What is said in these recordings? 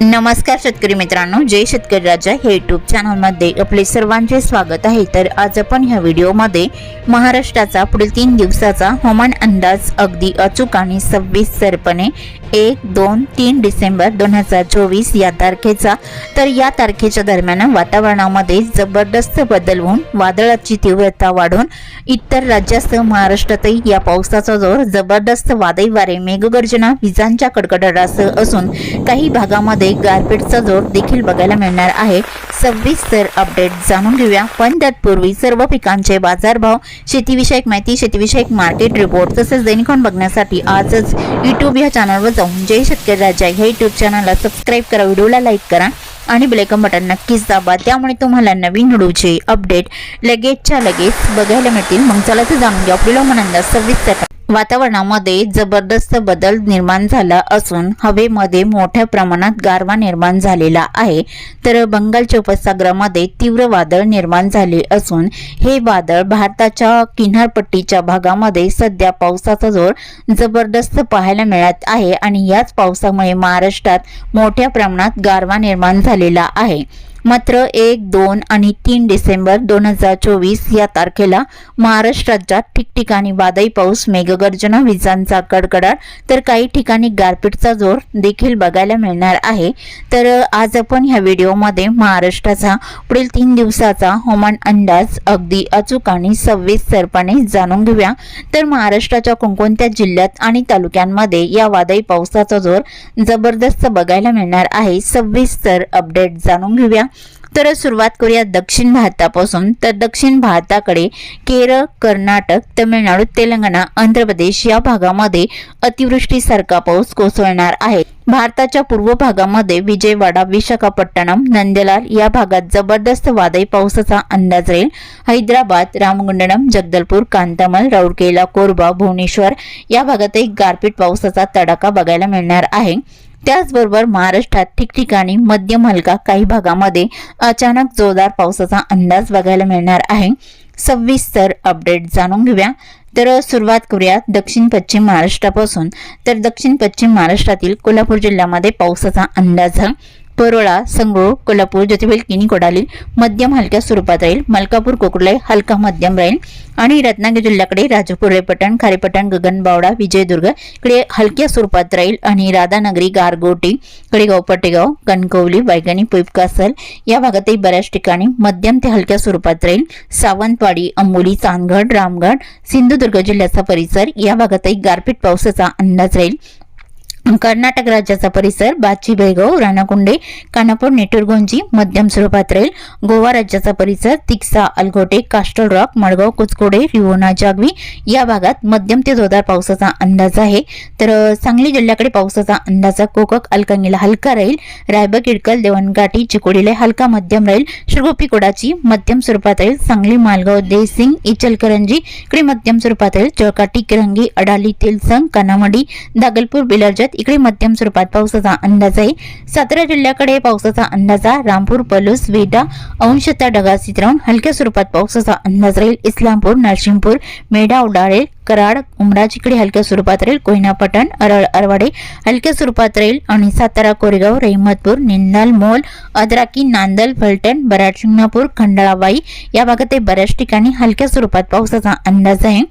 नमस्कार शेतकरी मित्रांनो जय शेतकरी राजा हे यूट्यूब चॅनलमध्ये आपले सर्वांचे स्वागत आहे. तर आज आपण ह्या व्हिडिओमध्ये महाराष्ट्राचा पुढील तीन दिवसाचा हवामान अंदाज अगदी अचूक आणि सविस्तरपणे एक दोन तीन डिसेंबर दोन हजार चोवीस या तारखेचा. तर या तारखेच्या दरम्यान वातावरणामध्ये जबरदस्त बदल होऊन वादळाची तीव्रता वाढून इतर राज्यासह महाराष्ट्रातही या पावसाचा जोर जबरदस्त वादळी वारे मेघगर्जना विजांच्या कडकडाटासह असून काही भागामध्ये गारपीटचा जोर देखील बघायला मिळणार आहे. सविस्तर अपडेट जाणून घेऊया. पण तत्पूर्वी सर्व पिकांचे बाजारभाव शेतीविषयक माहिती शेतीविषयक मार्केट रिपोर्ट तसेच दैनिकॉन बघण्यासाठी आजच युट्यूब या चॅनलवर जाऊन जय शेतकरी राजा ह्या युट्यूब चॅनलला सबस्क्राईब करा व्हिडिओला लाईक करा आणि ब्लेकन बटन नक्कीच दाबा. त्यामुळे तुम्हाला नवीन व्हिडिओचे अपडेट लगेचच्या लगेच बघायला मिळतील. मग चला तर जाणून घ्या. आपल्याला मनांदा सविस्तर वातावरणामध्ये जबरदस्त बदल निर्माण झाला असून हवेमध्ये मोठ्या प्रमाणात गारवा निर्माण झालेला आहे. तर बंगालच्या उपसागरामध्ये तीव्र वादळ निर्माण झाले असून हे वादळ भारताच्या किनारपट्टीच्या भागामध्ये सध्या पावसाचा जोर जबरदस्त पाहायला मिळत आहे आणि याच पावसामुळे महाराष्ट्रात मोठ्या प्रमाणात गारवा निर्माण झालेला आहे. मात्र एक दोन आणि तीन डिसेंबर दोन हजार चोवीस या तारखेला महाराष्ट्र राज्यात ठिकठिकाणी वादळी पाऊस मेघगर्जना विजांचा कडकडाट तर काही ठिकाणी गारपीटचा जोर देखील बघायला मिळणार आहे. तर आज आपण ह्या व्हिडिओमध्ये महाराष्ट्राचा पुढील तीन दिवसाचा हवामान अंदाज अगदी अचूक आणि सविस्तरपणे जाणून घेऊया. तर महाराष्ट्राच्या कोणकोणत्या जिल्ह्यात आणि तालुक्यांमध्ये या वादळी पावसाचा जोर जबरदस्त बघायला मिळणार आहे सविस्तर अपडेट जाणून घेऊया. तर सुरुवात करूया दक्षिण भारतापासून. तर दक्षिण भारताकडे केरळ कर्नाटक तमिळनाडू तेलंगणा आंध्र प्रदेश या भागामध्ये अतिवृष्टीसारखा पाऊस कोसळणार आहे. भारताच्या पूर्व भागामध्ये विजयवाडा विशाखापट्टणम नंदलाल या भागात जबरदस्त वादळी पावसाचा अंदाज राहील. हैदराबाद रामगुंडणम जगदलपूर कांतामल राऊरकेला कोरबा भुवनेश्वर या भागातही गारपीट पावसाचा तडाखा बघायला मिळणार आहे. त्याचबरोबर महाराष्ट्रात ठिकठिकाणी मध्यम हलका काही भागामध्ये अचानक जोरदार पावसाचा अंदाज बघायला मिळणार आहे. सविस्तर अपडेट जाणून घेऊया. तर सुरुवात करूया दक्षिण पश्चिम महाराष्ट्रापासून. तर दक्षिण पश्चिम महाराष्ट्रातील कोल्हापूर जिल्ह्यामध्ये पावसाचा अंदाज हा परोळा संगरूळ कोल्हापूर ज्योतिबेल किनी कोडाली मध्यम हलक्या स्वरूपात राहील. मलकापूर कोकुर्ले हलका मध्यम राहील. आणि रत्नागिरी जिल्ह्याकडे राजापूर रेपटण खारेपटण गगनबावडा विजयदुर्ग इकडे हलक्या स्वरूपात राहील. आणि राधानगरी गारगोटी कडेगाव पटेगाव कणकवली वैगणी पुईपकासल या भागातही बऱ्याच ठिकाणी मध्यम ते हलक्या स्वरूपात राहील. सावंतवाडी अंबोली चांदगड रामगड सिंधुदुर्ग जिल्ह्याचा परिसर या भागातही गारपीट पावसाचा अंदाज राहील. कर्नाटक राज्याचा परिसर बाची बेळगाव राणाकुंडे कानापूर नेटुरगोंजी मध्यम स्वरूपात राहील गोवा राज्याचा परिसर तिक्सा अलगोटे कास्टल रॉक मडगाव कुचकोडे रिवोना जागवी या भागात मध्यम ते जोरदार पावसाचा अंदाज आहे. तर सांगली जिल्ह्याकडे पावसाचा अंदाज कोकक अलकंगीला हलका राहील. रायबग इडकल देवणगाठी चिकोडीला हलका मध्यम राहील. श्रीगोपी कोडाची मध्यम स्वरूपात राहील. सांगली मालगाव देसिंग इचलकरंजी इकडे मध्यम स्वरूपात राहील. चळकाटी किरंगी अडाली तेलसंग कानामडी दागलपूर बिलर्जत इकडे मध्यम स्वरूपात पावसाचा अंदाज आहे. सातारा जिल्ह्याकडे पावसाचा अंदाज आहे. रामपूर पलूस वेटा अंशता ढगाळ चित्रावून हलक्या स्वरूपात पावसाचा अंदाज राहील. इस्लामपूर नरसिंहपूर मेढा उडाळे कराड उमराजीकडे हलक्या स्वरूपात राहील. कोयना पटण अरळ अरवाडे हलक्या स्वरूपात राहील. आणि सातारा कोरेगाव रहिमतपूर निंदाल मोल अद्राकी नांदल फलटण बराड शिंगणापूर खंडाळाबाई या भागात बऱ्याच ठिकाणी हलक्या स्वरूपात पावसाचा अंदाज आहे.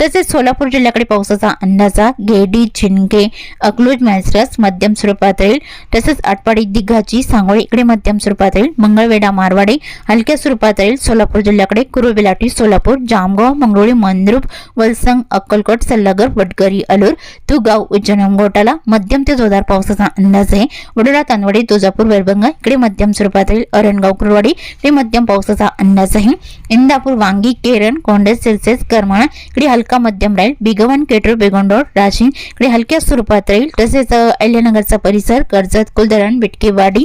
तसेच सोलापूर जिल्ह्याकडे पावसाचा अंदाजा गेडी चिनके अकलूज मॅसरस मध्यम स्वरूपात राहील. तसेच आटपाडी दिघाची सांगोळी इकडे मध्यम स्वरूपात राहील. मंगळवेढा मारवाडे हलक्या स्वरूपात राहील. सोलापूर जिल्ह्याकडे कुरुबिलाटी सोलापूर जामगाव मंगरुळी मंद्रुप वलसंग अक्कलकोट सल्लागर वडगरी अलूर तुगाव उज्जैन गोटाला मध्यम ते जोरदार पावसाचा अंदाज आहे. वडोरा तानवाडी तुळजापूर वेरबंगा इकडे मध्यम स्वरूपात राहील. अरणगाव कुरवाडी इकडे मध्यम पावसाचा अंदाज आहे. इंदापूर वांगी केरन कोंडे सिरसेस करमाळा इकडे हलका मध्यम राहील? बिगवन केटर बेगोंडोर राशीन. इकडे हलक्या स्वरूपात राहील. तसेच अहिल्यानगरचा परिसर कर्जत कुलधरण बिटकेवाडी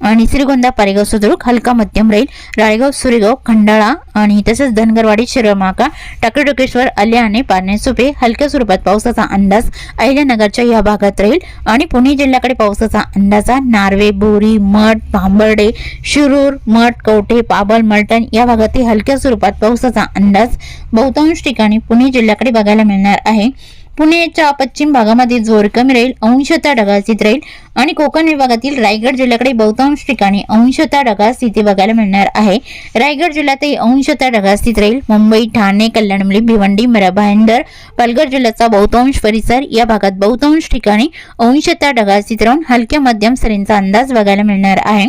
आणि श्रीगोंदा पारेगाव सुद्रुक हलका मध्यम राहील. राळेगाव सुरेगाव खंडाळा आणि तसेच धनगरवाडी शिरमाका टाकळी आल्याने सुपे हलक्या स्वरूपात पावसाचा अंदाज अहिल्यानगरच्या या भागात राहील. आणि पुणे जिल्ह्याकडे पावसाचा अंदाजा नार्वे बोरी मठ भांबर्डे शिरूर मठ कवठे पाबल मलटण या भागातही हलक्या स्वरूपात पावसाचा अंदाज बहुतांश ठिकाणी पुणे जिल्ह्याकडे बघायला मिळणार आहे. पुण्याच्या पश्चिम भागामध्ये जोर कमी राहील अंशतः ढगाळीत राहील आणि कोकण विभागातील रायगड जिल्ह्याकडे बहुतांश ठिकाणी अंशतः ढगाळ स्थिती बघायला मिळणार आहे. रायगड जिल्ह्यातही अंशतः ढगाळ स्थित राहील. मुंबई ठाणे कल्याणमुली भिवंडी मिरा भाईंदर पालघर जिल्ह्याचा बहुतांश परिसर या भागात बहुतांश ठिकाणी अंशतः ढगाळ स्थित राहून हलक्या मध्यम सरींचा अंदाज बघायला मिळणार आहे.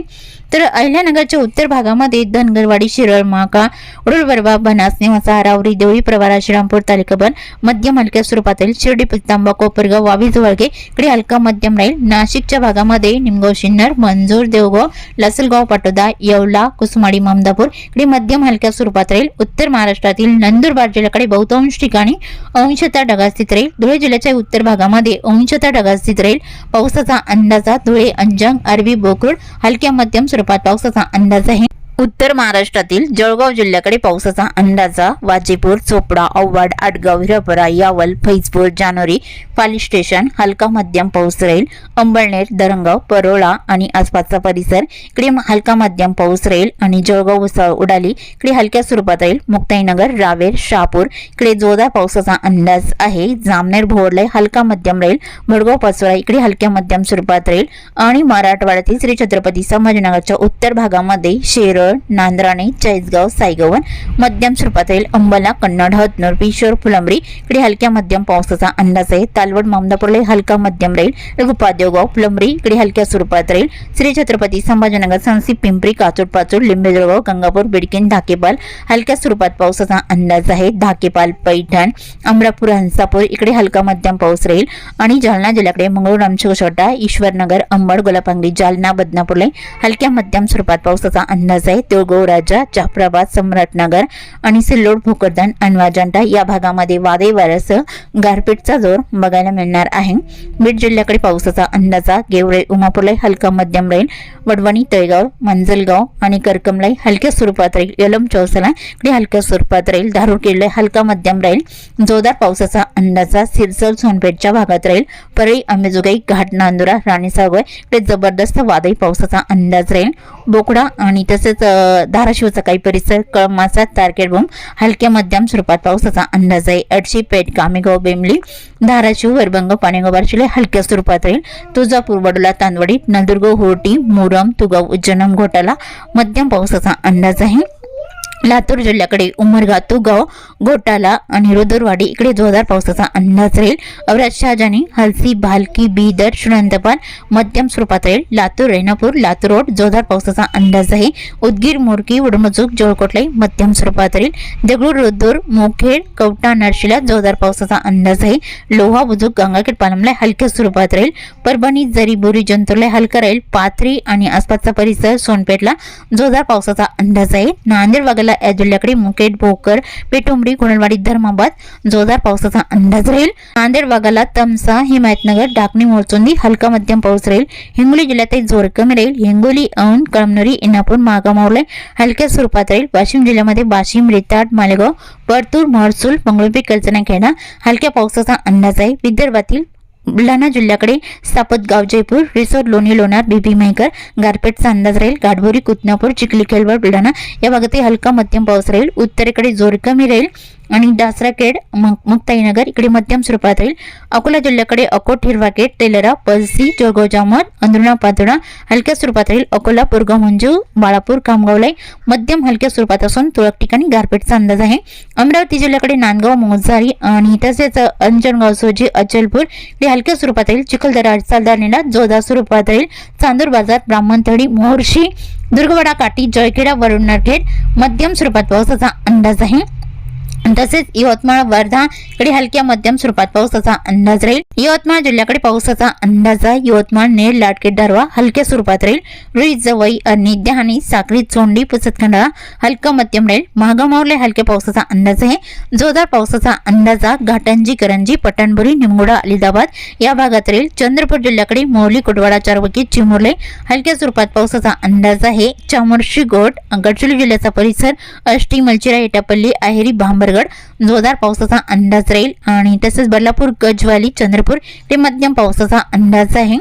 तर अहिल्यानगरच्या उत्तर भागामध्ये धनगरवाडी शिरळ माका उरुळबरबा बनास नेवासा देवळी प्रवारा श्रीरामपूर तालुकाबन मध्यम हलक्या स्वरूपातील शिर्डी पिस्तांबा कोपरगाव वावी जवळगे इकडे हलका मध्यम राहील. नाशिकच्या भागामध्ये निमगाव शिन्नर मंजूर देवगाव लसलगाव पाटोदा येवला कुसुमाडी ममदापूर इकडे मध्यम हलक्या स्वरूपात राहील. उत्तर महाराष्ट्रातील नंदुरबार जिल्ह्याकडे बहुतांश ठिकाणी अंशता ढगास्थित राहील. धुळे जिल्ह्याच्या उत्तर भागामध्ये अंशता ढगास्थित राहील. पावसाचा अंदाजा धुळे अंजंग अरबी बोकरूड हलक्या मध्यम स्वरूपात पावसाचा अंदाज आहे. उत्तर महाराष्ट्रातील जळगाव जिल्ह्याकडे पावसाचा अंदाजा वाजेपूर चोपडा औवाड आटगाव हिरपरा यावल फैजपूर जानोरी पाली स्टेशन हलका मध्यम पाऊस राहील. अंबळनेर दरंगाव परोळा आणि आसपासचा परिसर इकडे हलका मध्यम पाऊस राहील आणि जळगाव उसळ उडाली. इकडे हलक्या स्वरूपात राहील. मुक्ताईनगर रावेर शहापूर इकडे जोरदार पावसाचा अंदाज आहे. जामनेर भोवडले हलका मध्यम राहील. भडगाव पाचोळा इकडे हलक्या मध्यम स्वरूपात राहील. आणि मराठवाड्यातील श्री छत्रपती संभाजीनगरच्या उत्तर भागामध्ये शेरळ नांद्राणे चाळीसगाव सायगवन मध्यम स्वरूपात राहील अंबला कन्नड हतनूर पिशोर फुलंबरी इकडे हलक्या मध्यम पावसाचा अंदाज आहे. तालवड मामदापूरला हलका मध्यम राहील. गुपादेवगाव फुलंबरी इकडे हलक्या स्वरूपात राहील. श्री छत्रपती संभाजीनगर संसी पिंपरी काचोड पाचोड लिंबेजळगाव गंगापूर बिडकिन धाकेपाल हलक्या स्वरूपात पावसाचा अंदाज आहे. धाकेपाल पैठण अमरापूर हंसापूर इकडे हलका मध्यम पाऊस राहील. आणि जालना जिल्ह्याकडे मंगळूर आमचोगोटा ईश्वरनगर अंबड गोलापांगडी जालना बदनापूरला हलक्या मध्यम स्वरूपात पावसाचा अंदाज आहे. तिळगोव राजा जाफराबाद सम्राटनगर आणि सिल्लोड भोकरदन आणि या भागामध्ये वादळी वाऱ्यासह गारपीटचा जोर बघायला मिळणार आहे. बीड जिल्ह्याकडे पावसाचा अंदाजा गेवरे उमापूरला हलका मध्यम राहील वडवणी तळेगाव मंजलगाव आणि करकमलाई हलक्या स्वरूपात राहील यलम चौसाला इकडे हलक्या स्वरूपात राहील धारूर किल्ले हलका मध्यम राहील जोरदार पावसाचा अंदाजा सिरसर सोनपेठच्या भागात राहील परळी अंबेजोगाई घाट नांदुरा राणीसागर इकडे जबरदस्त वादळी पावसाचा अंदाज राहील. बोकडा आणि तसेच धाराशिवचा काही परिसर कळमासा तारकेडबोम हलक्या मध्यम स्वरूपात पावसाचा अंदाज आहे. अडशी पेठ कामेगाव बेमली धाराशिव वरबंग पाणेगाव बार्शिले हलक्या स्वरूपात राहील. तुळजापूर वडोला तांदवडी नंदुर्ग होटी मुरम तुगाव उज्जनम घोटाला मध्यम पावसाचा अंदाज आहे. लातूर जिल्ह्याकडे उमरगा तुगाव घोटाला आणि रुदुरवाडी इकडे जोरदार पावसाचा अंदाज राहील. औरत शहाजानी हलसी भालकी बीदर श्रीनंतपाल मध्यम स्वरूपात राहील. लातूर रेणापूर लातूर रोड जोरदार पावसाचा अंदाज आहे. उदगीर मोरकी उडमजूक जोळकोटलाई मध्यम स्वरूपात राहील. देगलूर रुदूर मोखेड कवटा नरशिला जोरदार पावसाचा अंदाज आहे. लोहा बुजुक गंगाखेड पालमला हलक्या स्वरूपात राहील. परभणी जरी बोरी जंतूरला हलका राहील. पाथरी आणि आसपासचा परिसर सोनपेठला जोरदार पावसाचा अंदाज आहे. नांदेड जिल्हा या जिल्ह्याकडे मुकेट भोकर पेटुंबरी गुणलवाडी धर्माबाद जोरदार पावसाचा अंदाज राहील. नांदेड वाघाला तमसा हिमायतनगर डाकणी मोरचुंदी हलका मध्यम पाऊस राहील. हिंगोली जिल्ह्यातही जोर कमी राहील. हिंगोली औंध कळमनुरी इनापूर मागामावले हलक्या स्वरूपात राहील. वाशिम जिल्ह्यामध्ये वाशिम रेताड मालेगाव परतूर महसूल मंगळुपी खेडा हलक्या पावसाचा अंदाज आहे. विदर्भातील बुलढाणा जिल्ह्याकडे सापतगाव जयपूर रिसोड लोणी लोणार बीबी मेहकर गारपेटचा अंदाज राहील गाडबोरी कुतनापूर चिखली खेळवड बुलढाणा या भागातही हलका मध्यम पाऊस राहील उत्तरेकडे जोर कमी राहील आणि दासराखेड मग मुक्ताईनगर इकडे मध्यम स्वरूपात राहील. अकोला जिल्ह्याकडे अकोट हिरवाखेड तेलरा पलसी जळगाव जामोद अंधुणा पातोडा हलक्या स्वरूपात राहील. अकोला पुरगाव मंजू बाळापूर कामगावलाई मध्यम हलक्या स्वरूपात असून तुरळक ठिकाणी गारपेटचा अंदाज आहे. अमरावती जिल्ह्याकडे नांदगाव मोजारी आणि तसेच अंजनगाव सोजी अचलपूर हे हलक्या स्वरूपात राहील. चिखलदरा चालदारणीला जोधा स्वरूपात राहील. चांदूर बाजार ब्राह्मणथडी मोहर्षी दुर्गवाडा काठी जयखेडा वरुण मध्यम स्वरूपात पावसाचा अंदाज आहे. तसेच यवतमाळ वर्धा कडे हलक्या मध्यम स्वरूपात पावसाचा अंदाज राहील. यवतमाळ जिल्ह्याकडे पावसाचा अंदाज आहे. यवतमाळ नेर लाटकेट दारवा हलक्या स्वरूपात राहील. रुई जवई अर्नी डहाणी साखरी चोंडी पुसतखंडा हलका मध्यम राहील. महागामावले हलक्या पावसाचा अंदाज आहे. जोरदार पावसाचा अंदाजा घाटंजी करंजी पटणबुरी निमगुडा अलिदाबाद या भागात राहील. चंद्रपूर जिल्ह्याकडे मोरली कुटवाडा चारवकी चिमुरले हलक्या स्वरूपात पावसाचा अंदाज आहे. चामोर्शी गोट गडचिरोली जिल्ह्याचा परिसर अष्टी मलचिरा एटापल्ली आहेरी भांबरगड जोरदार पावसाचा अंदाज राहील. आणि तसेच बदलापूर गजवाली चंद्रपूर ते मध्यम पावसाचा अंदाज आहे.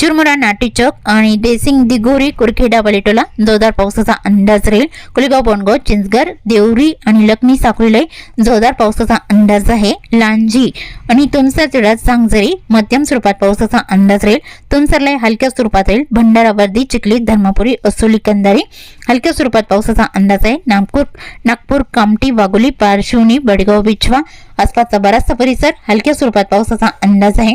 चिरमुरा नाटीचौक आणि देसिंग दिगोरी कुरखेडा बलेटोला जोरदार पावसाचा अंदाज राहील. कुलेगाव बोंडगाव चिंचगर देवरी आणि लखनी साखळीला जोरदार पावसाचा अंदाज आहे. लांजी आणि तुमसर तिळात सांगजरी मध्यम स्वरूपात पावसाचा अंदाज राहील. तुमसरला हलक्या स्वरूपात राहील. भंडारा वर्दी चिखली धर्मपुरी असोली कंदारी हलक्या स्वरूपात पावसाचा अंदाज आहे. नागपूर नागपूर कामटी वाघोली पारशिवनी बडगाव बिछवा आसपासचा बराचसा परिसर हलक्या स्वरूपात पावसाचा अंदाज आहे.